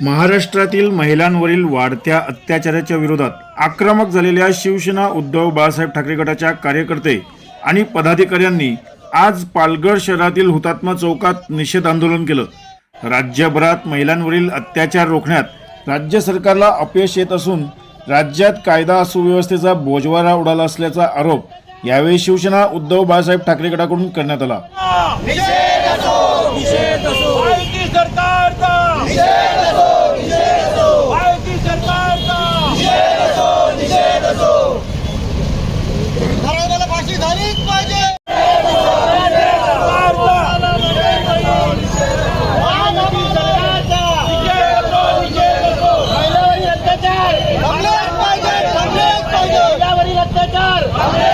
महाराष्ट्रातील महिलांवरील वाढत्या अत्याचाराच्या विरोधात आक्रमक झालेल्या शिवसेना उद्धव बाळासाहेब ठाकरे गटाच्या कार्यकर्ते आणि पदाधिकाऱ्यांनी आज पालघर शहरातील हुतात्मा चौकात निषेध आंदोलन केलं. राज्यभरात महिलांवरील अत्याचार रोखण्यात राज्य सरकारला अपयश येत असून राज्यात कायदा सुव्यवस्थेचा बोजवारा उडाला असल्याचा आरोप यावेळी शिवसेना उद्धव बाळासाहेब ठाकरे गटाकडून करण्यात आला. ಕಾಂಗ್ರೆಸ್